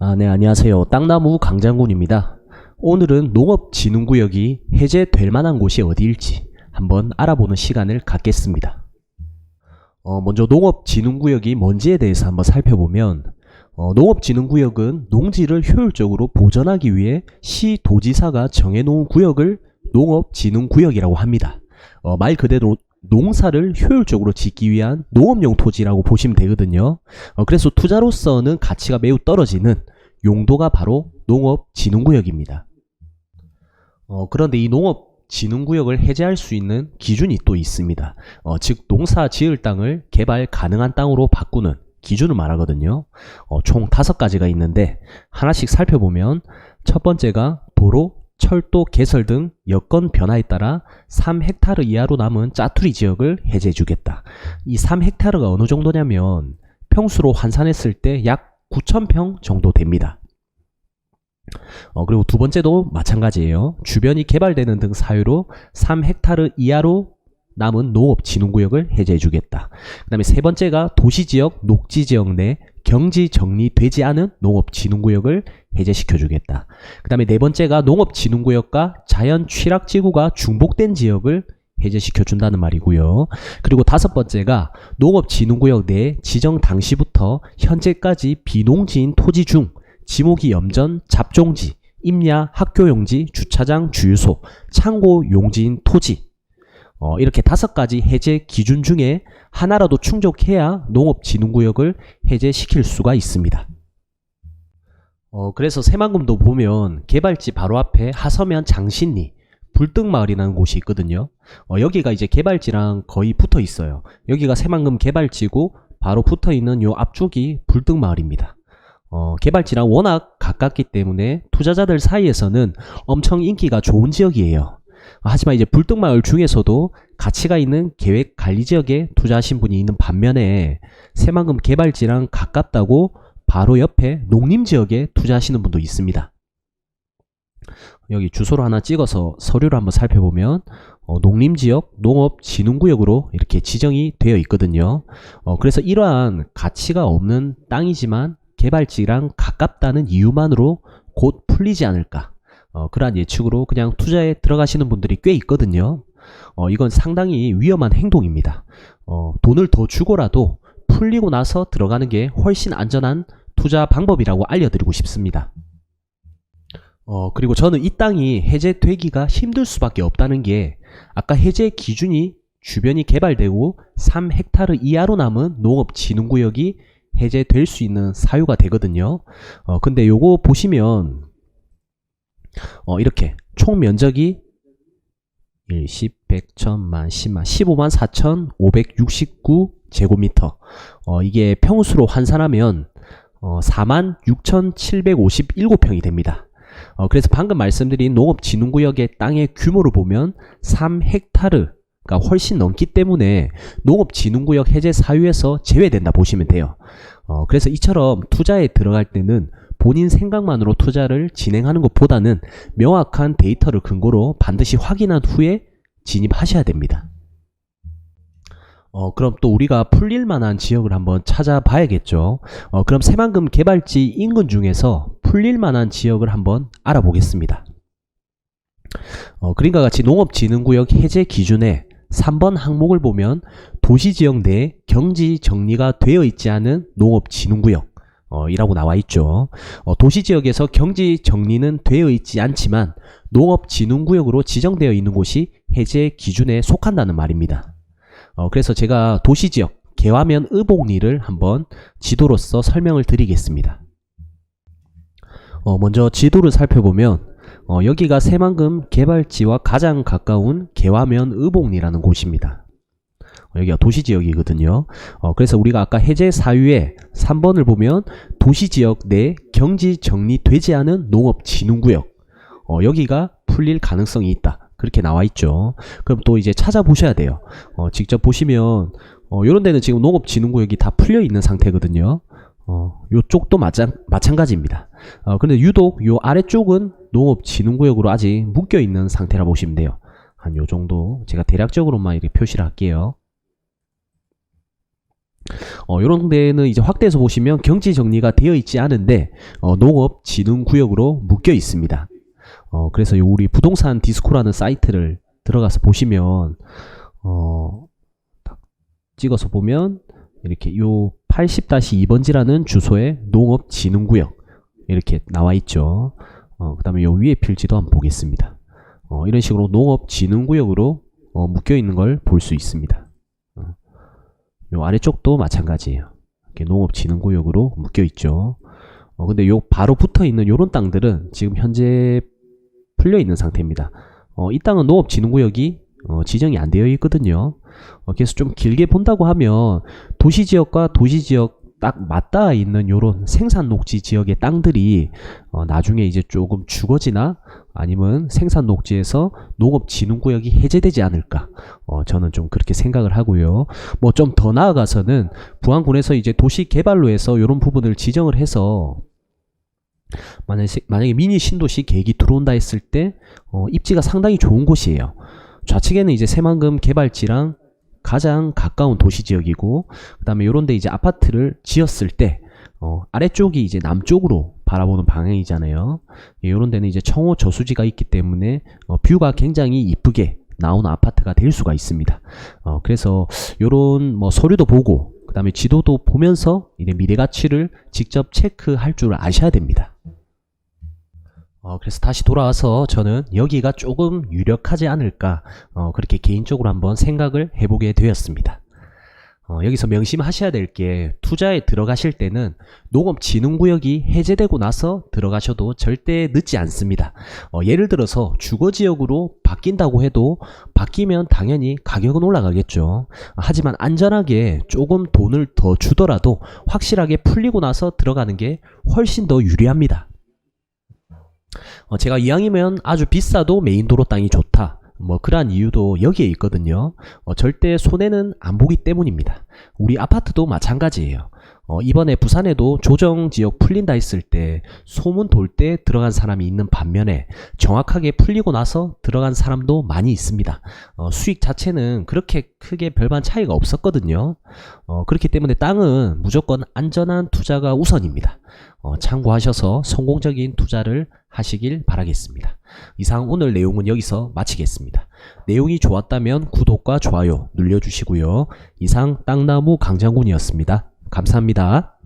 아, 네, 안녕하세요. 땅나무 강장군입니다. 오늘은 농업진흥구역이 해제될 만한 곳이 어디일지 한번 알아보는 시간을 갖겠습니다. 어, 먼저 농업진흥구역이 뭔지에 대해서 한번 살펴보면 어, 농업진흥구역은 농지를 효율적으로 보전하기 위해 시 도지사가 정해놓은 구역을 농업진흥구역이라고 합니다. 어, 말 그대로 농사를 효율적으로 짓기 위한 농업용 토지라고 보시면 되거든요. 어, 그래서 투자로서는 가치가 매우 떨어지는 용도가 바로 농업진흥구역입니다. 어, 그런데 이 농업진흥구역을 해제할 수 있는 기준이 또 있습니다. 어, 즉 농사 지을 땅을 개발 가능한 땅으로 바꾸는 기준을 말하거든요. 어, 총 다섯 가지가 있는데 하나씩 살펴보면 첫 번째가 도로, 철도 개설 등 여건 변화에 따라 3헥타르 이하로 남은 짜투리 지역을 해제해 주겠다. 이 3헥타르가 어느 정도냐면 평수로 환산했을 때 약 9,000평 정도 됩니다. 어, 그리고 두 번째도 마찬가지예요. 주변이 개발되는 등 사유로 3헥타르 이하로 남은 농업 진흥구역을 해제해 주겠다. 그 다음에 세 번째가 도시지역, 녹지지역 내 경지 정리되지 않은 농업 진흥구역을 해제시켜 주겠다. 그 다음에 네 번째가 농업 진흥구역과 자연 취락지구가 중복된 지역을 해제시켜 준다는 말이고요. 그리고 다섯 번째가 농업 진흥구역 내 지정 당시부터 현재까지 비농지인 토지 중 지목이 염전, 잡종지, 임야, 학교용지, 주차장, 주유소, 창고 용지인 토지 어, 이렇게 다섯 가지 해제 기준 중에 하나라도 충족해야 농업진흥구역을 해제시킬 수가 있습니다. 어, 그래서 새만금도 보면 개발지 바로 앞에 하서면 장신리, 불등마을이라는 곳이 있거든요. 어, 여기가 이제 개발지랑 거의 붙어 있어요. 여기가 새만금 개발지고 바로 붙어 있는 요 앞쪽이 불등마을입니다. 어, 개발지랑 워낙 가깝기 때문에 투자자들 사이에서는 엄청 인기가 좋은 지역이에요. 하지만 이제 불등마을 중에서도 가치가 있는 계획 관리 지역에 투자하신 분이 있는 반면에 새만금 개발지랑 가깝다고 바로 옆에 농림 지역에 투자하시는 분도 있습니다. 여기 주소를 하나 찍어서 서류를 한번 살펴보면 어, 농림 지역, 농업 진흥구역으로 이렇게 지정이 되어 있거든요. 어, 그래서 이러한 가치가 없는 땅이지만 개발지랑 가깝다는 이유만으로 곧 풀리지 않을까. 어, 그러한 예측으로 그냥 투자에 들어가시는 분들이 꽤 있거든요. 어, 이건 상당히 위험한 행동입니다. 어, 돈을 더 주고라도 풀리고 나서 들어가는 게 훨씬 안전한 투자 방법이라고 알려드리고 싶습니다. 어, 그리고 저는 이 땅이 해제되기가 힘들 수밖에 없다는 게 아까 해제 기준이 주변이 개발되고 3헥타르 이하로 남은 농업 진흥구역이 해제될 수 있는 사유가 되거든요. 어, 근데 요거 보시면 어, 이렇게 총 면적이 1, 10, 100, 1000만, 10만, 15만 4,569 제곱미터. 어, 이게 평수로 환산하면 어, 4만 6,757평이 됩니다. 어, 그래서 방금 말씀드린 농업진흥구역의 땅의 규모를 보면 3헥타르가 훨씬 넘기 때문에 농업진흥구역 해제 사유에서 제외된다 보시면 돼요. 어, 그래서 이처럼 투자에 들어갈 때는 본인 생각만으로 투자를 진행하는 것보다는 명확한 데이터를 근거로 반드시 확인한 후에 진입하셔야 됩니다. 어, 그럼 또 우리가 풀릴 만한 지역을 한번 찾아봐야겠죠. 어, 그럼 새만금 개발지 인근 중에서 풀릴 만한 지역을 한번 알아보겠습니다. 어, 그림과 같이 농업진흥구역 해제 기준에 3번 항목을 보면 도시지역 내 경지 정리가 되어 있지 않은 농업진흥구역 어, 이라고 나와 있죠. 어, 도시 지역에서 경지 정리는 되어 있지 않지만 농업 진흥 구역으로 지정되어 있는 곳이 해제 기준에 속한다는 말입니다. 어, 그래서 제가 도시 지역 개화면 의복리를 한번 지도로서 설명을 드리겠습니다. 어, 먼저 지도를 살펴보면 어, 여기가 새만금 개발지와 가장 가까운 개화면 의복리라는 곳입니다. 어, 여기가 도시 지역이거든요. 어, 그래서 우리가 아까 해제 사유에 3번을 보면 도시 지역 내 경지 정리되지 않은 농업 진흥 구역 어, 여기가 풀릴 가능성이 있다. 그렇게 나와 있죠. 그럼 또 이제 찾아보셔야 돼요. 어, 직접 보시면 어, 이런 데는 지금 농업 진흥 구역이 다 풀려 있는 상태거든요. 어, 요쪽도 마찬, 마찬가지입니다. 어, 근데 유독 요 아래쪽은 농업진흥구역으로 아직 묶여 있는 상태라 보시면 돼요. 한 요 정도 제가 대략적으로만 이렇게 표시를 할게요. 어, 이런 데는 이제 확대해서 보시면 경지 정리가 되어 있지 않은데 어, 농업 진흥 구역으로 묶여 있습니다. 어, 그래서 요 우리 부동산 디스코라는 사이트를 들어가서 보시면 어, 딱 찍어서 보면 이렇게 요 80-2번지라는 주소에 농업 진흥 구역 이렇게 나와 있죠. 어, 그 다음에 요 위에 필지도 한번 보겠습니다. 어, 이런 식으로 농업 진흥 구역으로 어, 묶여 있는 걸 볼 수 있습니다. 요 아래쪽도 마찬가지예요. 이렇게 농업진흥구역으로 묶여 있죠. 어, 근데 요 바로 붙어 있는 요런 땅들은 지금 현재 풀려 있는 상태입니다. 어, 이 땅은 농업진흥구역이 어, 지정이 안 되어 있거든요. 어, 그래서 좀 길게 본다고 하면 도시지역과 도시지역 딱 맞닿아 있는 요런 생산 녹지 지역의 땅들이 어, 나중에 이제 조금 주거지나 아니면 생산 녹지에서 농업 진흥 구역이 해제되지 않을까 어, 저는 좀 그렇게 생각을 하고요. 뭐 좀 더 나아가서는 부안군에서 이제 도시 개발로 해서 이런 부분을 지정을 해서 만약에, 만약에 미니 신도시 계획이 들어온다 했을 때 어, 입지가 상당히 좋은 곳이에요. 좌측에는 이제 새만금 개발지랑 가장 가까운 도시 지역이고 그 다음에 요런 데 이제 아파트를 지었을 때 어, 아래쪽이 이제 남쪽으로 바라보는 방향이잖아요. 예, 요런 데는 이제 청호 저수지가 있기 때문에 어, 뷰가 굉장히 이쁘게 나오는 아파트가 될 수가 있습니다. 어, 그래서 요런 뭐 서류도 보고 그 다음에 지도도 보면서 이제 미래 가치를 직접 체크할 줄 아셔야 됩니다. 어, 그래서 다시 돌아와서 저는 여기가 조금 유력하지 않을까 어, 그렇게 개인적으로 한번 생각을 해보게 되었습니다. 어, 여기서 명심하셔야 될 게 투자에 들어가실 때는 농업진흥구역이 해제되고 나서 들어가셔도 절대 늦지 않습니다. 어, 예를 들어서 주거지역으로 바뀐다고 해도 바뀌면 당연히 가격은 올라가겠죠. 하지만 안전하게 조금 돈을 더 주더라도 확실하게 풀리고 나서 들어가는 게 훨씬 더 유리합니다. 어, 제가 이왕이면 아주 비싸도 메인도로 땅이 좋다. 뭐 그러한 이유도 여기에 있거든요. 어, 절대 손해는 안 보기 때문입니다. 우리 아파트도 마찬가지예요. 어, 이번에 부산에도 조정 지역 풀린다 했을 때 소문 돌 때 들어간 사람이 있는 반면에 정확하게 풀리고 나서 들어간 사람도 많이 있습니다. 어, 수익 자체는 그렇게 크게 별반 차이가 없었거든요. 어, 그렇기 때문에 땅은 무조건 안전한 투자가 우선입니다. 어, 참고하셔서 성공적인 투자를 하시길 바라겠습니다. 이상 오늘 내용은 여기서 마치겠습니다. 내용이 좋았다면 구독과 좋아요 눌러주시고요. 이상 땅나무 강장군이었습니다. 감사합니다.